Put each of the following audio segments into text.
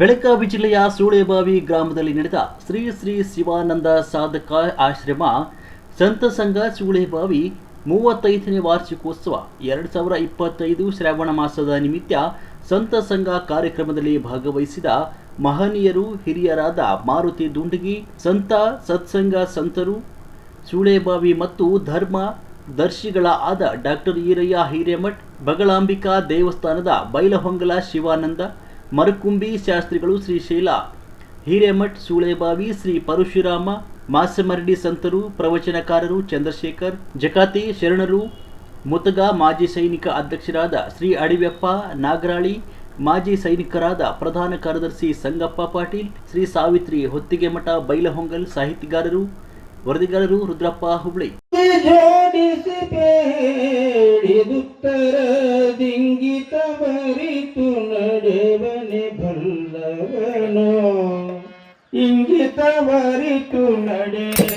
ಬೆಳಗಾವಿ ಜಿಲ್ಲೆಯ ಸೂಳೆಬಾವಿ ಗ್ರಾಮದಲ್ಲಿ ನಡೆದ ಶ್ರೀ ಶ್ರೀ ಶಿವಾನಂದ ಸಾಧಕ ಆಶ್ರಮ ಸಂತ ಸಂಘ ಸೂಳೆಬಾವಿ ಮೂವತ್ತೈದನೇ ವಾರ್ಷಿಕೋತ್ಸವ ಎರಡು ಸಾವಿರ ಇಪ್ಪತ್ತೈದು ಶ್ರಾವಣ ಮಾಸದ ನಿಮಿತ್ತ ಸಂತ ಸಂಘ ಕಾರ್ಯಕ್ರಮದಲ್ಲಿ ಭಾಗವಹಿಸಿದ ಮಹನೀಯರು, ಹಿರಿಯರಾದ ಮಾರುತಿ ದುಂಡಗಿ, ಸಂತ, ಸತ್ಸಂಗ ಸಂತರು, ಸೂಳೆಬಾವಿ ಮತ್ತು ಧರ್ಮ ದರ್ಶಿಗಳ ಆದ ಡಾಕ್ಟರ್ ಈರಯ್ಯ ಹಿರೇಮಠ್, ಬಗಳಾಂಬಿಕಾ ದೇವಸ್ಥಾನದ ಬೈಲಹೊಂಗಲ ಶಿವಾನಂದ ಮರಕುಂಬಿ ಶಾಸ್ತ್ರಿಗಳು ಶ್ರೀಶೈಲ ಹಿರೇಮಠ್, ಸೂಳೆಬಾವಿ, ಶ್ರೀ ಪರಶುರಾಮ ಮಾಸಮರಡಿ ಸಂತರು, ಪ್ರವಚನಕಾರರು ಚಂದ್ರಶೇಖರ್, ಜಕಾತಿ, ಶರಣರು, ಮುತಗ, ಮಾಜಿ ಸೈನಿಕ ಅಧ್ಯಕ್ಷರಾದ ಶ್ರೀ ಅಡಿವೆಪ್ಪ, ನಾಗರಾಳಿ, ಮಾಜಿ ಸೈನಿಕರಾದ ಪ್ರಧಾನ ಕಾರ್ಯದರ್ಶಿ ಸಂಗಪ್ಪ ಪಾಟೀಲ್, ಶ್ರೀ ಸಾವಿತ್ರಿ ಹೊತ್ತಿಗೆ ಮಠ ಬೈಲಹೊಂಗಲ್ ಸಾಹಿತಿಗಾರರು ವರದಿಗಾರರು ರುದ್ರಪ್ಪ ಹುಬ್ಳಿ. ಜೋಡಿಸಿ ಬೇಡಿದುತ್ತರ ದಿಂಗಿತ ಮರಿತು ನಡೆವನೆ ಬಲ್ಲವನು ಇಂಗಿತ ಮರಿತು ನಡೆವನೆ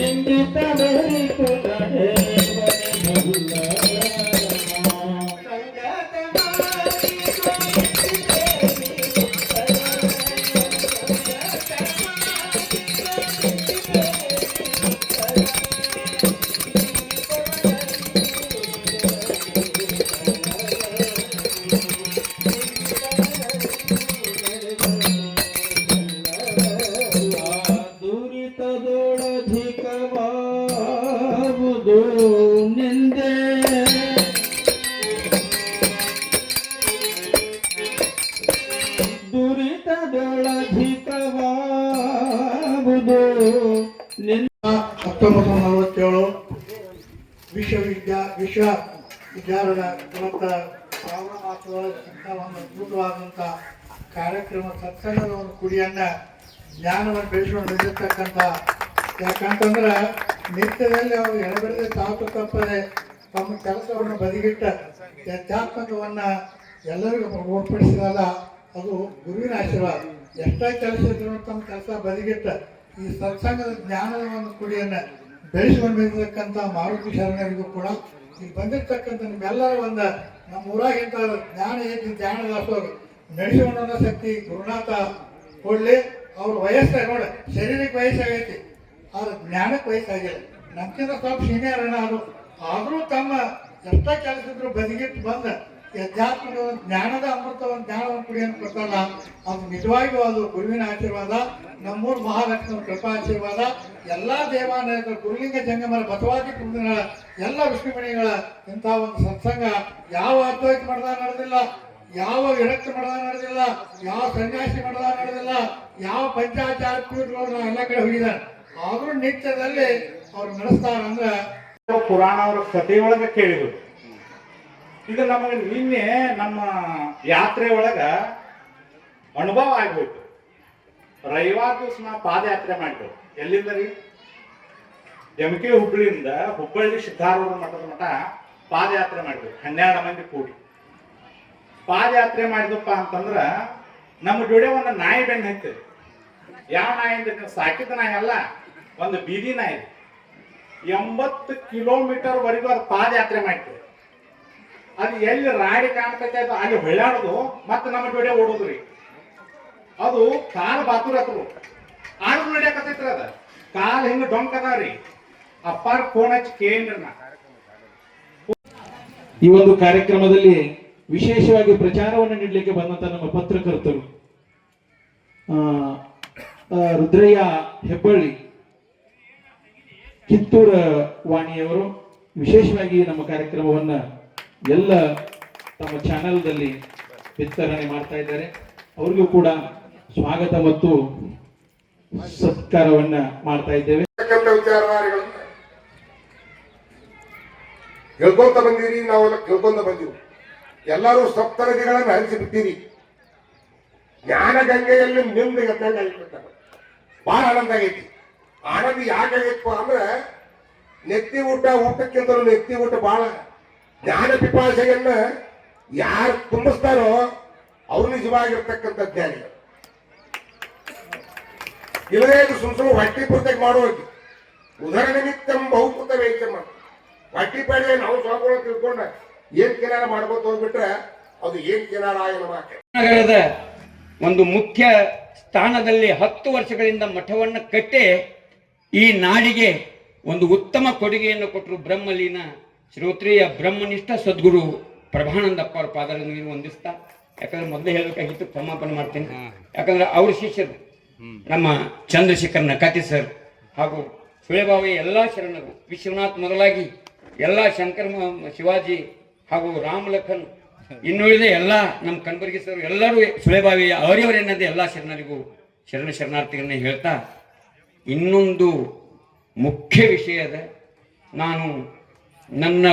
எங்கு தவறி கொண்டு ನಿಂದ ಹತ್ತೊಂಬತ್ತು ನಲವತ್ತೇಳು ವಿಶ್ವವಿದ್ಯಾ ವಿಶ್ವ ವಿದ್ಯಾಲಯದ ಗುಣಮಟ್ಟ ಇಂಥ ಒಂದು ಅದ್ಭುತವಾದಂಥ ಕಾರ್ಯಕ್ರಮ ಸತ್ಸಂಗದ ಒಂದು ಕುಡಿಯನ್ನ ಜ್ಞಾನವನ್ನು ಬೆಳೆಸಿಕೊಂಡು ನಿಲ್ಲಿರ್ತಕ್ಕಂಥ ಯಾಕಂತಂದ್ರೆ ನಿತ್ಯದಲ್ಲಿ ಅವರು ಎಡಬಿಡದೆ ತಾತು ತಪ್ಪದೆ ತಮ್ಮ ಕೆಲಸವನ್ನು ಬದಿಗಿಟ್ಟ ಅಧ್ಯಾತ್ಮಕವನ್ನು ಎಲ್ಲರಿಗೂ ಓರ್ಪಡಿಸಿದಲ್ಲ ಅದು ಗುರುವಿನ ಆಶೀರ್ವಾದ. ಎಷ್ಟೇ ಕೆಲಸ ತಮ್ಮ ಕೆಲಸ ಬದಿಗಿಟ್ಟ ಈ ಸತ್ಸಂಗದ ಜ್ಞಾನದ ಒಂದು ಕುಡಿಯನ್ನ ಬೆಳೆಸ್ಕೊಂಡು ಮಾರುತಿ ಶರಣರಿಗೂ ಕೂಡ ಈಗ ಬಂದಿರತಕ್ಕಂಥ ನಿಮ್ಮೆಲ್ಲರ ಒಂದು ನಮ್ಮ ಊರಾಗ ಜ್ಞಾನ ಐತಿ ಜ್ಞಾನ ದಾಸೋರು ನಡೆಸಿಕೊಂಡ ಶಕ್ತಿ ಗುರುನಾಥ ಕೊಡ್ಲಿ. ಅವ್ರ ವಯಸ್ಸ ನೋಡಿ, ಶರೀರಕ್ಕೆ ವಯಸ್ಸಾಗೈತಿ, ಆದ್ರೆ ಜ್ಞಾನಕ್ಕೆ ವಯಸ್ಸಾಗಿಲ್ಲ. ನಮ್ಗಿಂತ ಸ್ವಲ್ಪ ಸೀನಿಯರ್ ಅವರು ಆದರೂ ತಮ್ಮ ಎಷ್ಟೇ ಕೆಲಸ ಇದ್ರು ಬದಿಗಿಟ್ಟು ಬಂದ ಒಂದು ಜ್ಞಾನದ ಅಮೃತವನ್ನು ಜ್ಞಾನವನ್ನು ಕುಡಿಯನ್ನು ಕೊಡ್ತಾರಲ್ಲ ಅದು ನಿಜವಾಗಿಯೂ ಅದು ಗುರುವಿನ ಆಶೀರ್ವಾದ, ನಮ್ಮೂರು ಮಹಾಲಕ್ಷ್ಮಿ ಕೃಪಾ ಆಶೀರ್ವಾದ, ಎಲ್ಲ ದೇವಾಲಯಗಳ ಗುರುಲಿಂಗ ಜಂಗಮರ ಬಸವಾದಿ ಕುಂದಿನ ಎಲ್ಲ ವಿಷ್ಣುಮಣಿಗಳ ಇಂಥ ಒಂದು ಸತ್ಸಂಗ ಯಾವ ಅದ್ವೈತ ಮಠದ ನಡೆದಿಲ್ಲ, ಯಾವ ವಿರಕ್ತ ಮಠದ ನಡೆದಿಲ್ಲ, ಯಾವ ಸನ್ಯಾಸಿ ಮಠದ ನಡೆದಿಲ್ಲ, ಯಾವ ಪಂಚಾಚಾರ ಪೀಠಗಳು ಎಲ್ಲ ಕಡೆ ಹೋಗಿದ್ದಾರೆ. ಆದರೂ ನಿತ್ಯದಲ್ಲಿ ಅವ್ರು ನಡೆಸ್ತಾರಂದ್ರೆ ಪುರಾಣ ಅವರ ಕಥೆಯೊಳಗೆ ಕೇಳಿದ್ರು. ಇದು ನಮಗೆ ನಿನ್ನೆ ನಮ್ಮ ಯಾತ್ರೆ ಒಳಗ ಅನುಭವ ಆಗ್ಬಿಟ್ಟು ರವಿವಾರ ದಿವಸ ನಾವು ಪಾದಯಾತ್ರೆ ಮಾಡಿದ್ರು ಎಲ್ಲಿಂದ ರೀ? ಜಮಕೆ ಹುಬ್ಬಳ್ಳಿಯಿಂದ ಹುಬ್ಬಳ್ಳಿ ಸಿದ್ಧಾರೂಢ ಮಠದ ಮಠ ಪಾದಯಾತ್ರೆ ಮಾಡಿದ್ವಿ ಹನ್ನೆರಡು ಮಂದಿ ಕೂಡಿ. ಪಾದಯಾತ್ರೆ ಮಾಡಿದಪ್ಪ ಅಂತಂದ್ರ ನಮ್ಮ ಜೋಡೆ ಒಂದು ನಾಯಿ ಬೆಣ್ಣೆ ಹತ್ತಿ. ಯಾವ ನಾಯಿ ಅಂದ್ರೆ ನೀವು ಸಾಕಿದ ನಾಯಿ ಅಲ್ಲ, ಒಂದು ಬೀದಿ ನಾಯಿ. ಎಂಬತ್ತು ಕಿಲೋಮೀಟರ್ ವರೆಗೂ ಅದು ಪಾದಯಾತ್ರೆ ಮಾಡ್ತೀವಿ ಅದು ಎಲ್ಲಿ ರಾಡಿ ಕಾಣ್ತೈತೆ ಅದು ಅಲ್ಲಿ ಹೊಳ್ಳಾಡೋದು ಮತ್ತೆ ನಮ್ಮ ಜೋಡಿ ಓಡೋದ್ರಿ ಅದು ಕಾಲ್ ಬಾತುರ ಹತ್ರು ಆಡೋದು ಅದ. ಕಾಲ್ ಹಿಂಗ ಡೊಂಕ್ ಅದಾವ್ರಿ ಅಪ್ಪಾರ್ ಫೋನ್ ಹಚ್ಚಿ ಈ ಒಂದು ಕಾರ್ಯಕ್ರಮದಲ್ಲಿ ವಿಶೇಷವಾಗಿ ಪ್ರಚಾರವನ್ನು ನೀಡಲಿಕ್ಕೆ ಬಂದಂತ ನಮ್ಮ ಪತ್ರಕರ್ತರು ರುದ್ರಯ್ಯ ಹೆಬ್ಬಳ್ಳಿ, ಕಿತ್ತೂರ ವಾಣಿಯವರು, ವಿಶೇಷವಾಗಿ ನಮ್ಮ ಕಾರ್ಯಕ್ರಮವನ್ನ ಎಲ್ಲ ತಮ್ಮ ಚಾನೆಲ್ದಲ್ಲಿ ವಿತರಣೆ ಮಾಡ್ತಾ ಇದ್ದಾರೆ. ಅವ್ರಿಗೂ ಕೂಡ ಸ್ವಾಗತ ಮತ್ತು ಸತ್ಕಾರವನ್ನ ಮಾಡ್ತಾ ಇದ್ದೇವೆ. ಹೇಳ್ಕೊಂತ ಬಂದಿರಿ ನಾವೆಲ್ಲ ಕೇಳ್ಕೊಂತ ಬಂದಿವಿ. ಎಲ್ಲರೂ ಹರಿಸಿ ಬಿಟ್ಟಿರಿ. ಜ್ಞಾನ ಗಂಗೆಯಲ್ಲಿ ನಿಮ್ದು ಎದ್ದಂಗೆ ಆಗಿಬಿಟ್ಟಾಗ ಬಹಳ ಆನಂದ ಆಗೈತಿ. ಆನಂದ ಯಾಕಾಗಿತ್ತು ಅಂದ್ರೆ, ನೆತ್ತಿ ಊಟ ಊಟಕ್ಕಿಂತಲೂ ನೆತ್ತಿ ಊಟ ಬಹಳ ಜ್ಞಾನ ಪಿಪಾಸೆಯನ್ನ ಯಾರು ತುಂಬಿಸ್ತಾರೋ ಅವ್ರು ನಿಜವಾಗಿರ್ತಕ್ಕಂಥ ಜ್ಞಾನಿಗಳು ಇವರೇ ಇದು ಸುಮ್ ಹೊಟ್ಟಿ ಪೂರ್ತಿಗೆ ಮಾಡೋಕೆ. ಉದರ ನಿಮಿತ್ತಂ ಬಹುಕೃತ ವೇಚಮ್ಮ ಹೊಟ್ಟಿ ಪಾಡಿ ನಾವು ಸ್ವಾಮಿಗಳು ತಿಳ್ಕೊಂಡ ಏನ್ ಕಿನಾರ ಮಾಡ್ಬೋದು ಹೋಗ್ಬಿಟ್ರೆ ಅದು ಏನ್ ಮಾಕೆ ನಗರದ ಒಂದು ಮುಖ್ಯ ಸ್ಥಾನದಲ್ಲಿ ಹತ್ತು ವರ್ಷಗಳಿಂದ ಮಠವನ್ನು ಕಟ್ಟಿ ಈ ನಾಡಿಗೆ ಒಂದು ಉತ್ತಮ ಕೊಡುಗೆಯನ್ನು ಕೊಟ್ಟರು ಬ್ರಹ್ಮಲೀನ ಶ್ರೋತ್ರಿಯ ಬ್ರಹ್ಮನಿಷ್ಠ ಸದ್ಗುರು ಪ್ರಭಾನಂದಪ್ಪ ಅವ್ರ ನೀವು ವಂದಿಸ್ತಾ ಯಾಕಂದ್ರೆ ಮೊದಲೇ ಹೇಳಬೇಕಾಗಿತ್ತು ಕ್ಷಮಾಪಣೆ ಮಾಡ್ತೀನಿ. ಯಾಕಂದ್ರೆ ಅವ್ರ ಶಿಷ್ಯರು ನಮ್ಮ ಚಂದ್ರಶೇಖರ್ ಕತೆ ಸರ್ ಹಾಗೂ ಸುಳೆಬಾವಿ ಎಲ್ಲ ಶರಣರು ವಿಶ್ವನಾಥ್ ಮೊದಲಾಗಿ ಎಲ್ಲ ಶಂಕರ ಶಿವಾಜಿ ಹಾಗೂ ರಾಮಲಖನ್ ಇನ್ನುಳಿದ ಎಲ್ಲ ನಮ್ಮ ಕಣ್ಬರ್ಗಿ ಸರ್ ಎಲ್ಲರೂ ಸುಳೆಬಾವಿ ಅವರಿವರೆನ್ನದೇ ಎಲ್ಲ ಶರಣರಿಗೂ ಶರಣ ಶರಣಾರ್ಥಿಗಳನ್ನ ಹೇಳ್ತಾ ಇನ್ನೊಂದು ಮುಖ್ಯ ವಿಷಯ ಅದ ನಾನು ನನ್ನ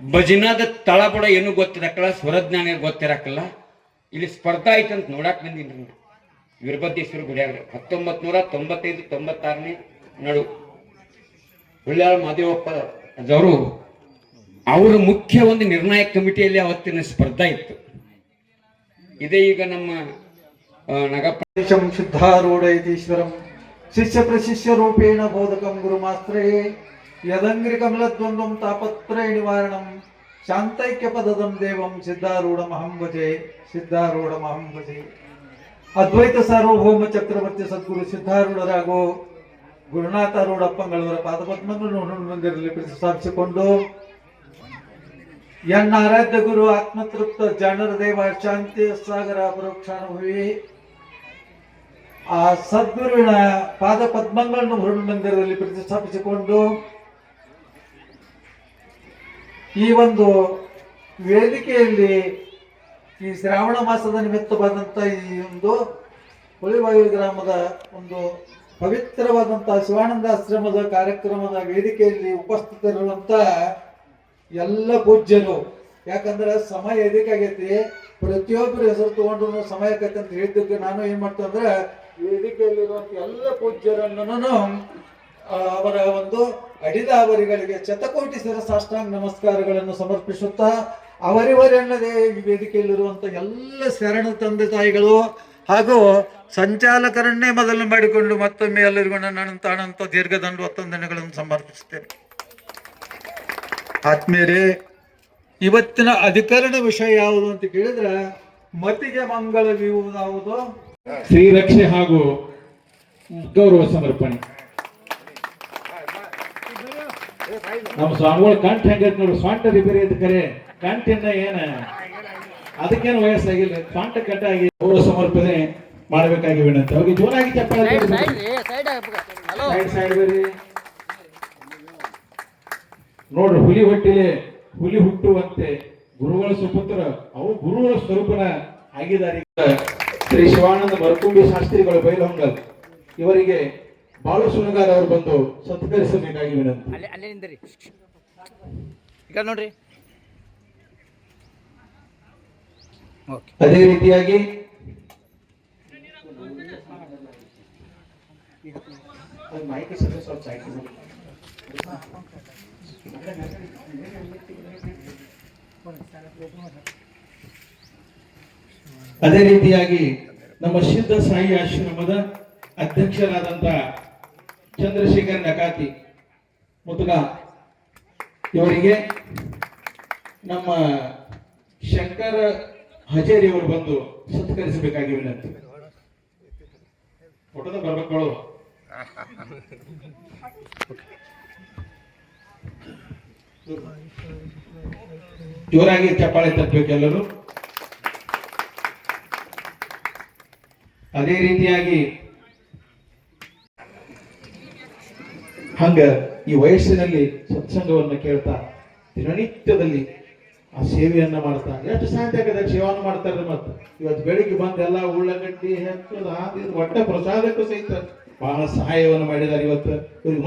ಭಜನಾದ ತಳಬುಡ ಏನು ಗೊತ್ತಿರಕ್ಕಲ್ಲ, ಸ್ವರಜ್ಞಾನ ಗೊತ್ತಿರಕ್ಕಲ್ಲ. ಇಲ್ಲಿ ಸ್ಪರ್ಧಾ ಐತೆ ಅಂತ ನೋಡಕ್ ಬಂದಿನಿ ವೀರಭದ್ರೇಶ್ವರ ಗುಡಿಯಾಗ ಹತ್ತೊಂಬತ್ ನೂರ ತೊಂಬತ್ತೈದು, ತೊಂಬತ್ತಾರನೇ ನಡು. ಹುಳ್ಯಾಳ ಮಾದೇವಪ್ಪ ಅವರು ಅವರ ಮುಖ್ಯ ಒಂದು ನಿರ್ಣಾಯಕ ಕಮಿಟಿಯಲ್ಲಿ ಅವತ್ತಿನ ಸ್ಪರ್ಧಾ ಇತ್ತು. ಇದೇ ಈಗ ನಮ್ಮ ನಗಪ್ರದೇಶಂ ಶುದ್ಧಾರೂಢ ಶಿಷ್ಯ ಪ್ರಶಿಷ್ಯ ರೂಪೇಣ ಬೋಧಕಂ ಗುರುಮಾಶ್ರಯೇ ಯದಂಗ್ರಿ ಕಮಲದ್ವಂದ್ವಂ ತಾಪತ್ರಯ ನಿವಾರಣಂ. ಶಾಂತೈಕ್ಯ ಪದದಂ ದೇವಂ ಸಿದ್ಧಾರೂಢ ಮಹಂಭಜೆ ಸಿದ್ಧಾರೂಢ ಭಜೆ ಅದ್ವೈತ ಸಾರ್ವಭೌಮ ಚಕ್ರವರ್ತಿ ಸದ್ಗುರು ಸಿದ್ಧಾರೂಢರಾಗೋ ಗುರುನಾಥಾರೂಢಪ್ಪಂಗಳವರ ಪಾದಪದ್ಮಗಳನ್ನು ಮಂದಿರದಲ್ಲಿ ಪ್ರತಿಷ್ಠಾಪಿಸಿಕೊಂಡು ಎನ್ನ ಆರಾಧ್ಯ ಗುರು ಆತ್ಮತೃಪ್ತ ಜನರ ದೇವ ಶಾಂತಿ ಸಾಗರ ಪರೋಕ್ಷಾನುಭವಿ. ಆ ಸದ್ಗುರುವಿನ ಪಾದ ಪದ್ಮಗಳನ್ನು ಮಂದಿರದಲ್ಲಿ ಪ್ರತಿಷ್ಠಾಪಿಸಿಕೊಂಡು ಈ ಒಂದು ವೇದಿಕೆಯಲ್ಲಿ ಈ ಶ್ರಾವಣ ಮಾಸದ ನಿಮಿತ್ತ ಬಂದಂಥ ಈ ಒಂದು ಹುಳಿವಾಯು ಗ್ರಾಮದ ಒಂದು ಪವಿತ್ರವಾದಂತಹ ಶಿವಾನಂದಾಶ್ರಮದ ಕಾರ್ಯಕ್ರಮದ ವೇದಿಕೆಯಲ್ಲಿ ಉಪಸ್ಥಿತರಿರುವಂತ ಎಲ್ಲ ಪೂಜ್ಯರು. ಯಾಕಂದ್ರೆ ಸಮಯ ಎದಕ್ಕಾಗೈತಿ ಪ್ರತಿಯೊಬ್ಬರು ಹೆಸರು ತಗೊಂಡ್ರು ಸಮಯ ಆಕೈತಿ ಅಂತ ಹೇಳಿದ್ದಕ್ಕೆ ನಾನು ಏನ್ ಮಾಡ್ತಂದ್ರೆ ಅಂದ್ರೆ ವೇದಿಕೆಯಲ್ಲಿರುವಂತ ಎಲ್ಲ ಪೂಜ್ಯರನ್ನು ಅವರ ಒಂದು ಅಡಿದ ಅವರಿಗಳಿಗೆ ಶತಕೋಟಿ ಶಿರಸಾಷ್ಟಾಂಗ ನಮಸ್ಕಾರಗಳನ್ನು ಸಮರ್ಪಿಸುತ್ತಾ ಅವರಿವರೆನ್ನದೇ ಈ ವೇದಿಕೆಯಲ್ಲಿರುವಂತ ಎಲ್ಲ ಶರಣ ತಂದೆ ತಾಯಿಗಳು ಹಾಗೂ ಸಂಚಾಲಕರನ್ನೇ ಮೊದಲು ಮಾಡಿಕೊಂಡು ಮತ್ತೊಮ್ಮೆ ಎಲ್ಲರಿಗೂ ನನ್ನ ಅನಂತ ದೀರ್ಘದಂಡ ವಂದನೆಗಳನ್ನು ಸಮರ್ಪಿಸುತ್ತೇನೆ. ಆತ್ಮೀಯರೇ, ಇವತ್ತಿನ ಅಧಿಕರಣ ವಿಷಯ ಯಾವುದು ಅಂತ ಕೇಳಿದ್ರೆ, ಮತಿಗೆ ಮಂಗಳವಿಯುವುದಾವುದು ಶ್ರೀರಕ್ಷೆ ಹಾಗೂ ಗೌರವ ಸಮರ್ಪಣೆ. ನಮ್ಮ ಸ್ವಾಮಿಗಳು ಕಂಠ ಹೆಂಗೈತೆ ನೋಡಿ ಸ್ವಂಟ ರಿಪೇರಿ ಐತೆ ಕರೆ. ಕಂಠಿಂದ ಏನ? ಅದಕ್ಕೇನು ವಯಸ್ಸಾಗಿಲ್ಲ. ಸ್ವಂಟ ಕಂಠ ಆಗಿ ಗೌರವ ಸಮರ್ಪಣೆ ಮಾಡಬೇಕಾಗಿ ವಿನಂತಿ. ಅವ್ರಿಗೆ ಜೋರಾಗಿ ಚಪ್ಪಾಳೆ ಸೈಡ್ ನೋಡ್ರಿ ಹುಲಿ ಹೊಟ್ಟಿಲೆ ಹುಲಿ ಹುಟ್ಟುವಂತೆ ಗುರುಗಳ ಸುಪುತ್ರ. ಅವು ಗುರುಗಳ ಸ್ವರೂಪನ ಆಗಿದ್ದಾರೆ. ಶ್ರೀ ಶಿವಾನಂದ ಮರಕುಂಬಿ ಶಾಸ್ತ್ರಿಗಳು ಬೈಲಹೊಂಗಲ್ ಇವರಿಗೆ ಬಾಳು ಶೃಂಗಾರ ಅವರು ಬಂದು ಸತ್ಕರಿಸಬೇಕಾಗಿ ವಿನಂತಿ. ಅಲ್ಲೇ ಅಲ್ಲೇ ನಿಂದ್ರಿ. ಈಗ ನೋಡ್ರಿ. ಅದೇ ರೀತಿಯಾಗಿ ಅದು ರೀತಿಯಾಗಿ ನಮ್ಮ ಸಿದ್ಧ ಸಾಯಿ ಆಶ್ರಮದ ಅಧ್ಯಕ್ಷರಾದಂತ ಚಂದ್ರಶೇಖರ್ ನಕಾತಿ ಮುತುಗ ಇವರಿಗೆ ನಮ್ಮ ಶಂಕರ ಹಜೇರಿ ಅವರು ಬಂದು ಸತ್ಕರಿಸಬೇಕಾಗಿ ವಿನಂತಿ. ಫೋಟೋದ ಬರ್ಬೇಕು ಜೋರಾಗಿ ಚಪ್ಪಾಳೆ ತಟ್ಟಬೇಕು ಎಲ್ಲರೂ. ಅದೇ ರೀತಿಯಾಗಿ ಹಂಗ ಈ ವಯಸ್ಸಿನಲ್ಲಿ ಸತ್ಸಂಗವನ್ನು ಕೇಳ್ತಾ ದಿನನಿತ್ಯದಲ್ಲಿ ಆ ಸೇವೆಯನ್ನ ಮಾಡ್ತಾ. ಎಷ್ಟು ಸಾಂತ್ಯಕದಾಗ ಸೇವಾನು ಮಾಡ್ತಾರೆ ಮತ್ತೆ. ಇವತ್ತು ಬೆಳಿಗ್ಗೆ ಬಂದು ಎಲ್ಲ ಉಳ್ಳಾಗಡ್ಡಿ ಹೆಚ್ಚು ಒಟ್ಟ ಪ್ರಸಾದಕ್ಕೂ ಸಹಿತ ಬಹಳ ಸಹಾಯವನ್ನು ಮಾಡಿದ್ದಾರೆ ಇವತ್ತು. ಇವ್ರಿಗೆ